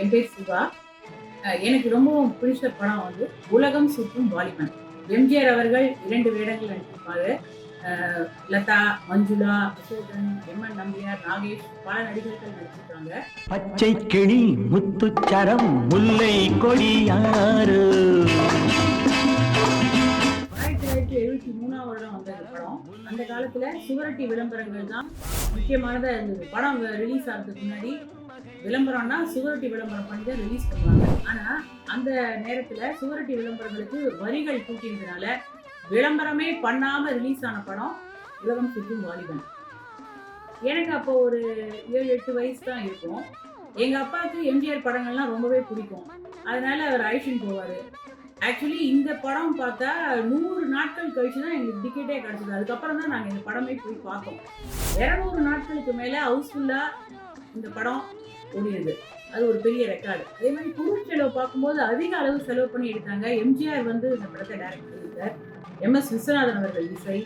என் பேர் சிவா. எனக்கு ரொம்பவும் பிடிச்ச படம் வந்து உலகம் சுற்றும் வாலிபன். எம்ஜிஆர் அவர்கள் இரண்டு வேடங்கள் நடித்திருப்பாரு லதா மஞ்சுளா அசோகன் எம் என் நம்பியார் நாகேஷ் பல நடிகர்கள் நடிச்சிருக்காங்க. பச்சை கிளி முத்துச்சரம் முல்லை கொடியாறு எழுபத்தி மூணாம் வருடம் வந்த படம் அந்த காலத்துல சுவரட்டி விளம்பரங்கள் தான் முக்கியமானதா இருந்தது. படம் ரிலீஸ் ஆகிறதுக்கு முன்னாடி விளம்பரம்னா சுவரொட்டி விளம்பரம் பண்ணி தான் ரிலீஸ் பண்ணுவாங்க. ஆனா அந்த நேரத்துல சுவரொட்டி விளம்பரங்களுக்கு வரிகள் கூட்டியிருந்தனால விளம்பரமே பண்ணாம ரிலீஸ் ஆன படம் உலகம் சுற்றும் வாலிபன். எனக்கு அப்போ ஒரு ஏழு எட்டு வயசு தான் இருக்கும். எங்க அப்பாவுக்கு எம்ஜிஆர் படங்கள்லாம் ரொம்பவே பிடிக்கும். அதனால அவர் அழைச்சின்னு போவாரு. ஆக்சுவலி இந்த படம் பார்த்தா நூறு நாட்கள் கழிச்சு தான் எங்களுக்கு டிக்கெட்டே கிடச்சிது. அதுக்கப்புறம் தான் நாங்கள் இந்த படமே போய் பார்த்தோம். இரநூறு நாட்களுக்கு மேலே ஹவுஸ்ஃபுல்லாக இந்த படம் ஓடியது. அது ஒரு பெரிய ரெக்கார்டு அதே மாதிரி பொருட்செலவு பார்க்கும்போது அதிக அளவு செலவு பண்ணி எடுத்தாங்க. எம்ஜிஆர் வந்து இந்த படத்தை டைரக்ட் பண்ணியிருக்கார் எம் எஸ் விஸ்வநாதன் அவர்கள் இசை.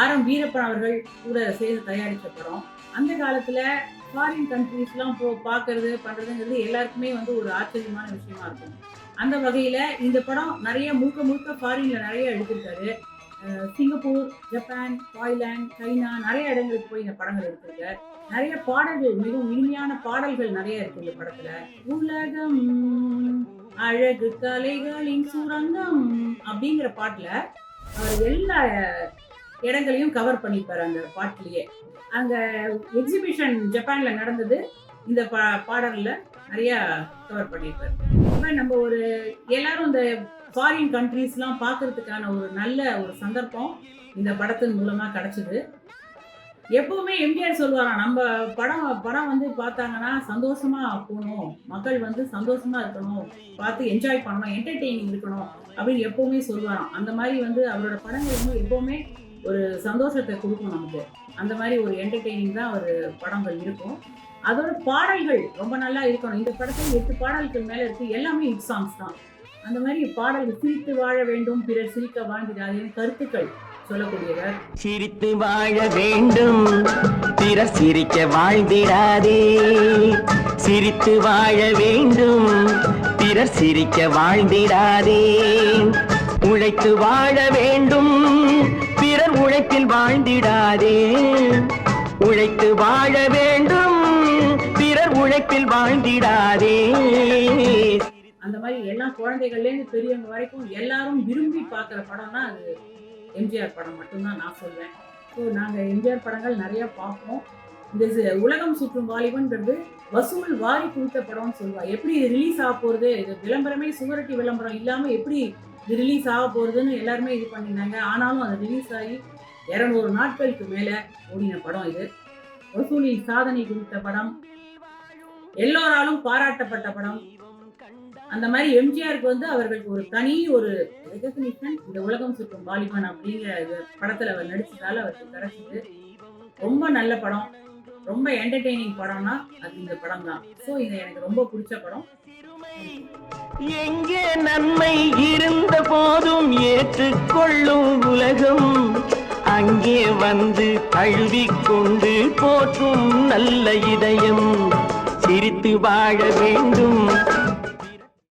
ஆர் எம் வீரப்பன் அவர்கள் கூட சேர்ந்து தயாரித்த படம். அந்த காலத்தில் ஃபாரின் கண்ட்ரீஸ்லாம் போ பார்க்கறது பண்ணுறதுங்கிறது எல்லாருக்குமே வந்து ஒரு ஆச்சரியமான விஷயமா இருக்கும். அந்த வகையில் இந்த படம் நிறைய முழுக்க முழுக்க ஃபாரினில் நிறைய எடுத்திருக்காரு. சிங்கப்பூர் ஜப்பான் தாய்லாந்து சைனா நிறைய இடங்களுக்கு போய் இந்த படங்கள் எடுத்திருக்காரு. நிறைய பாடல்கள் மிகவும் இனிமையான பாடல்கள் நிறைய இருக்கு இந்த படத்துல. உலகம் அழகு கலைகளின் சுரங்கம் அப்படிங்கிற பாட்டுல அவர் எல்லா இடங்களையும் கவர் பண்ணிப்பாரு அந்த பாட்டிலேயே. அங்க எக்ஸிபிஷன் ஜப்பான்ல நடந்தது. இந்த பா பாடல்ல நிறைய கவர் பண்ணியிருப்பாரு. இப்ப நம்ம ஒரு எல்லாரும் இந்த ஃபாரின் கண்ட்ரீஸ்லாம் பார்க்கறதுக்கான ஒரு நல்ல ஒரு சந்தர்ப்பம் இந்த படத்தின் மூலமா கிடச்சிது. எப்பவுமே எம்ஜிஆர் சொல்லுவாராம் நம்ம படம் படம் வந்து பார்த்தாங்கன்னா சந்தோஷமா போகணும் மக்கள் வந்து சந்தோஷமா இருக்கணும் பார்த்து என்ஜாய் பண்ணணும் என்டர்டெய்னிங் இருக்கணும் அப்படின்னு எப்பவுமே சொல்லுவாராம். அந்த மாதிரி வந்து அவரோட படங்கள் வந்து எப்பவுமே ஒரு சந்தோஷத்தை கொடுக்கும் நமக்கு. அந்த மாதிரி ஒரு என்டர்டெய்னிங் தான் ஒரு படங்கள் இருக்கும். அதோட பாடல்கள் ரொம்ப நல்லா இருக்கணும். இந்த படத்தில் எட்டு பாடல்கள் மேலே இருக்கு. எல்லாமே ஹிட் சாங்ஸ் தான். அந்த மாதிரி பாடல்கள் சிரித்து வாழ வேண்டும் பிறர் சிரிக்க வாழ்ந்திடாதேன்னு கருத்துக்கள் சொல்லக்கூடியவர். சிரித்து வாழ வேண்டும் பிறர் சிரிக்க வாழ்ந்திடாதே. சிரித்து வாழ வேண்டும் பிறர் சிரிக்க வாழ்ந்திடாதே. உழைத்து வாழ வேண்டும் பிறர் உழைப்பில் வாழ்ந்திடாதே. உழைத்து வாழ வேண்டும் உழைப்பில் வாழ்ந்திடாதே. அந்த மாதிரி எல்லா குழந்தைகள்லேருந்து பெரியவங்க வரைக்கும் எல்லாரும் விரும்பி பார்க்குற படம்னா அது எம்ஜிஆர் படம் மட்டும்தான் நான் சொல்வேன் ஸோ நாங்கள் எம்ஜிஆர் படங்கள் நிறைய பார்ப்போம். இந்த உலகம் சுற்றும் வாலிபன்றது வசூல் வாரி கொடுத்த படம்னு சொல்லுவா. எப்படி இது ரிலீஸ் ஆக போகிறது இது விளம்பரமே சுவரட்டி விளம்பரம் இல்லாமல் எப்படி இது ரிலீஸ் ஆக போகிறதுன்னு எல்லாருமே இது பண்ணியிருந்தாங்க. ஆனாலும் அது ரிலீஸ் ஆகி இரநூறு நாட்களுக்கு மேலே ஓடின படம் இது. வசூலில் சாதனை குறித்த படம். எல்லோராலும் பாராட்டப்பட்ட படம். அந்த மாதிரி எம்ஜிஆருக்கு வந்து அவர்களுக்கு ஒரு தனி ஒரு ரெகக்னிஷன் இந்த உலகம் சுற்றும் வாலிபன் அப்படிங்கிற படத்துல அவர் நடிச்சதால அவருக்கு கிடைச்சது. ரொம்ப நல்ல படம். ரொம்ப என்டர்டெய்னிங் படம்னா அது இந்த படம் தான் ஸோ இது எனக்கு ரொம்ப பிடிச்ச படம். எங்கே நன்மை இருந்த போதும் ஏற்றுக்கொள்ளும் உலகம். அங்கே வந்து கழுவிக்கொண்டு போற்றும் நல்ல இதயம். சிரித்து வாழ வேண்டும்.